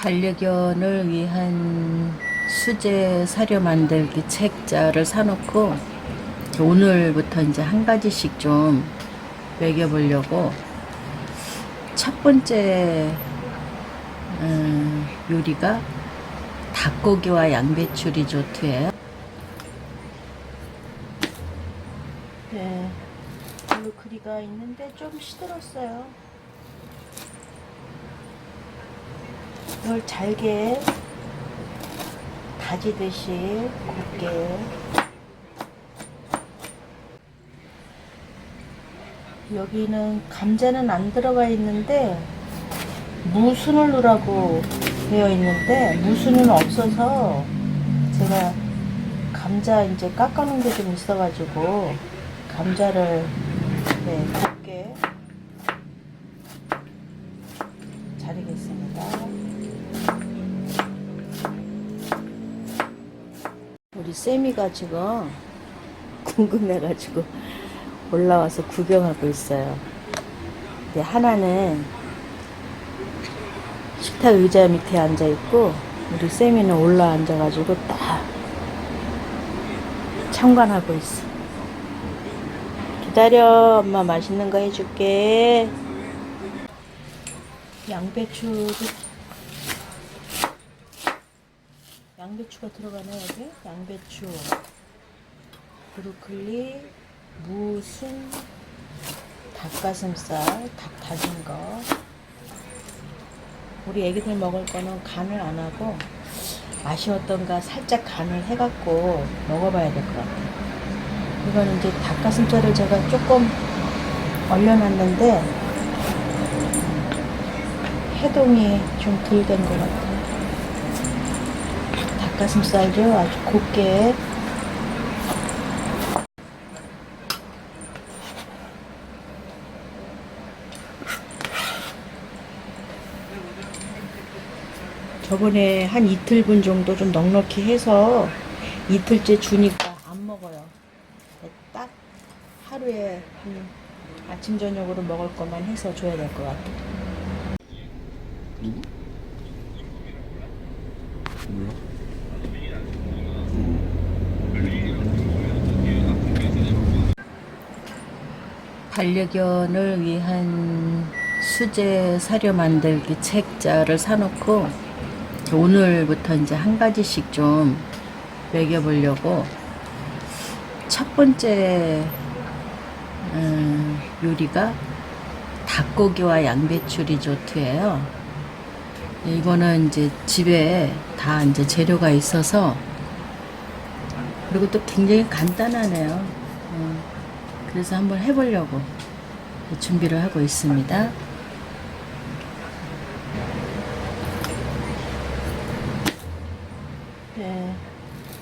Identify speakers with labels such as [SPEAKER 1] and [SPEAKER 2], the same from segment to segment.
[SPEAKER 1] 반려견을 위한 수제 사료 만들기 책자를 사놓고 오늘부터 이제 한 가지씩 좀 먹여보려고 첫 번째 음, 요리가 닭고기와 양배추 리조트예요. 네, 블루크리가 있는데 좀 시들었어요. 이걸 잘게 다지듯이 곱게. 여기는 감자는 안 들어가 있는데 무순을 넣으라고 되어 있는데 무순은 없어서 제가 감자 이제 깎아놓은 게 좀 있어가지고 감자를 쌤이가 지금 궁금해가지고 올라와서 구경하고 있어요. 근데 하나는 식탁 의자 밑에 앉아 있고 우리 쌤이는 올라 앉아가지고 딱 참관하고 있어. 기다려, 엄마 맛있는 거 해줄게. 양배추도 양배추가 들어가네 여기? 양배추. 브로콜리 무순 닭가슴살 닭 다진 거. 우리 애기들 먹을 거는 간을 안 하고 아쉬웠던가 살짝 간을 해갖고 먹어봐야 될 것 같아요. 이거는 이제 닭가슴살을 제가 조금 얼려놨는데 해동이 좀 덜 된 것 같아요 닭가슴살도 아주 곱게 저번에 한 이틀분 정도 좀 넉넉히 해서 이틀째 주니까 안 먹어요. 딱 하루에 한 아침 저녁으로 먹을 것만 해서 줘야 될 것 같아요.
[SPEAKER 2] 누구?
[SPEAKER 1] 반려견을 위한 수제 사료 만들기 책자를 사놓고 오늘부터 이제 한 가지씩 좀 먹여보려고 첫 번째 음, 요리가 닭고기와 양배추 리조트예요. 이거는 이제 집에 다 이제 재료가 있어서 그리고 또 굉장히 간단하네요. 음, 그래서 한번 해보려고 준비를 하고 있습니다. 네,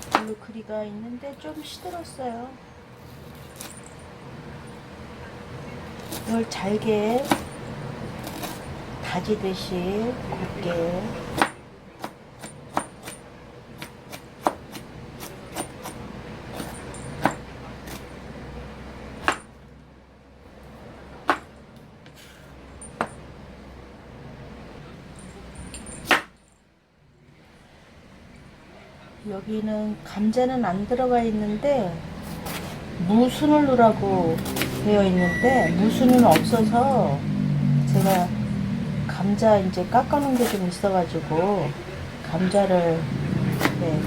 [SPEAKER 1] 블루 크리가 있는데 좀 시들었어요. 이걸 잘게 다지듯이 곱게 여기는 감자는 안 들어가 있는데 무순을 넣으라고 되어 있는데 무순은 없어서 제가 감자 이제 깎아놓은 게 좀 있어가지고 감자를 네,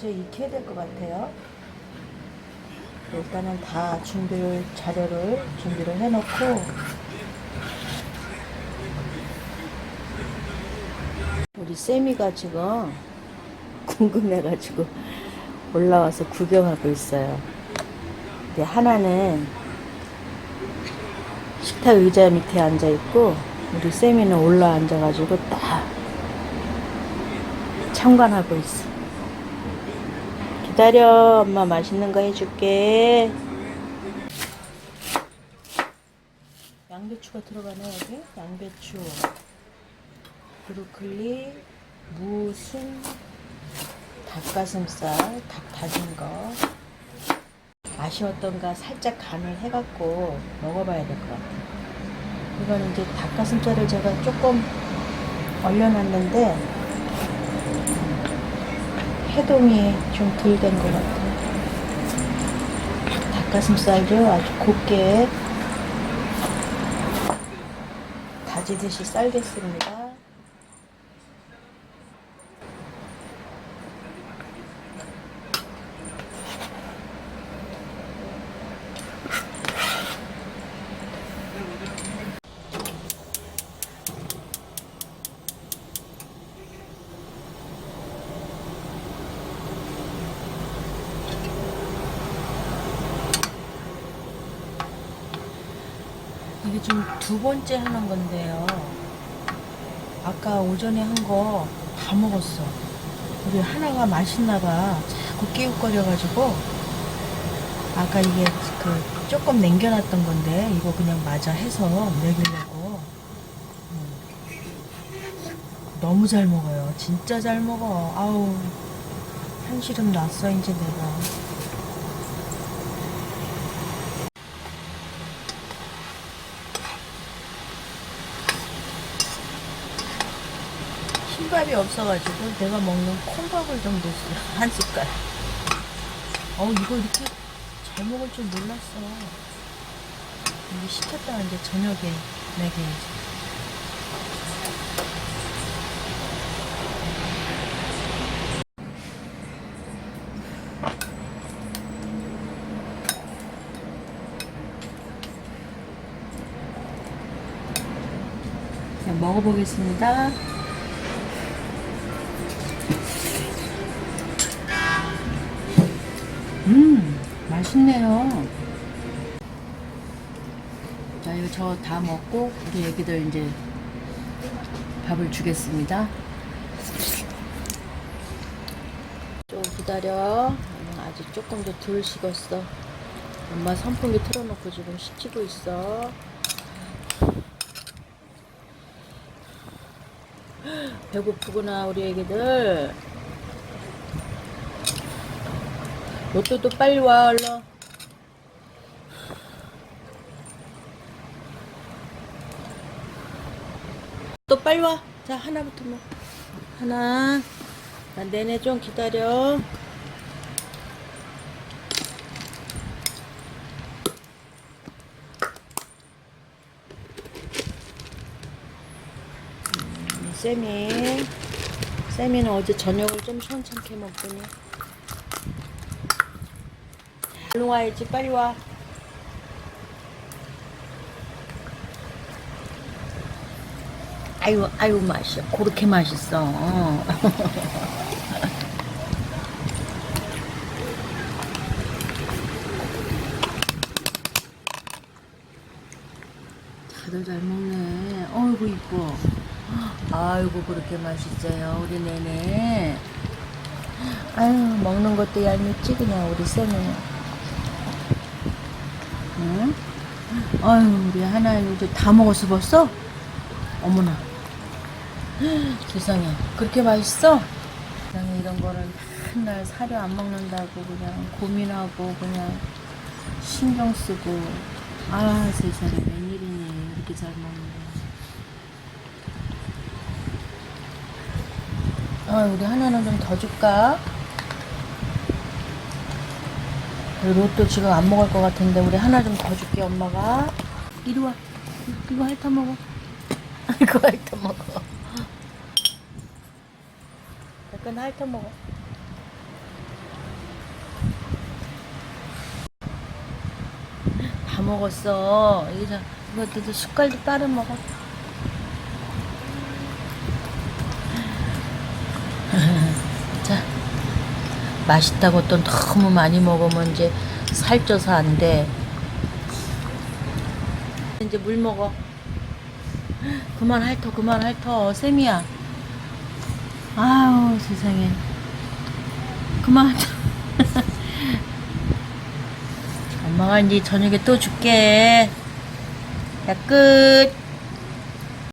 [SPEAKER 1] 먼저 익혀야 될 것 같아요. 일단은 다 준비를 자료를 준비를 해놓고 우리 쌤이가 지금 궁금해가지고 올라와서 구경하고 있어요. 근데 하나는 식탁 의자 밑에 앉아 있고 우리 쌤이는 올라 앉아가지고 딱 참관하고 있어. 기다려, 엄마 맛있는 거 해줄게. 양배추가 들어가네 여기. 양배추, 브로콜리, 무순, 닭가슴살, 닭 다진 거. 아쉬웠던가 살짝 간을 해갖고 먹어봐야 될 것 같아요. 이건 이제 닭가슴살을 제가 조금 얼려놨는데 해동이 좀 덜 된 것 같아요. 닭가슴살도 아주 곱게 다지듯이 썰겠습니다. 이게 지금 두 번째 하는 건데요. 아까 오전에 한 거 다 먹었어. 우리 하나가 맛있나 봐. 자꾸 끼웃거려가지고. 아까 이게 그 조금 남겨놨던 건데 이거 그냥 마저 해서 먹이려고. 음. 너무 잘 먹어요. 진짜 잘 먹어. 아우 한시름 났어 이제 내가. 흰밥이 없어가지고 내가 먹는 콩밥을 좀 넣었어요. 한 숟갈. 어우, 이거 이렇게 잘 먹을 줄 몰랐어. 이게 시켰다가 이제 저녁에 먹여야지. 자, 먹어보겠습니다. 음, 맛있네요. 자, 이거 저 다 먹고 우리 애기들 이제 밥을 주겠습니다. 좀 기다려. 음, 아직 조금 더 덜 식었어. 엄마 선풍기 틀어놓고 지금 식히고 있어. 배고프구나 우리 애기들. 로또도 빨리 와 얼른. 또 빨리 와. 자 하나부터 먹. 하나. 자, 내내 좀 기다려. 음, 쌤이 쌤이는 어제 저녁을 좀 시원찮게 먹더니 얼른 와야지 빨리 와. 아유 아유 맛있어. 그렇게 맛있어. 다들 잘 먹네. 어이구 이뻐. 아이고 그렇게 맛있어요 우리 내내. 아유 먹는 것도 얄밉지 그냥 우리 쌤은 응? 아유 우리 하나 이제 다 먹었어 벌써? 어머나 세상에 그렇게 맛있어? 세상에 이런 거를 맨날 사료 안 먹는다고 그냥 고민하고 그냥 신경 쓰고 아 세상에 웬일이니 이렇게 잘 먹는데 아 우리 하나는 좀 더 줄까? 우리 로또 지금 안 먹을 것 같은데 우리 하나 좀 더 줄게 엄마가. 이리 와. 이거 핥아 먹어. 이거 핥아 먹어. 약간 핥아 먹어. 다 먹었어. 이거 자 이것도 숟갈도 따로 먹어 맛있다고 또 너무 많이 먹으면 이제 살쪄서 안 돼. 이제 물 먹어. 그만 핥어, 그만 핥어. 쌤이야. 아우, 세상에. 그만. 엄마가 이제 저녁에 또 줄게. 자, 끝.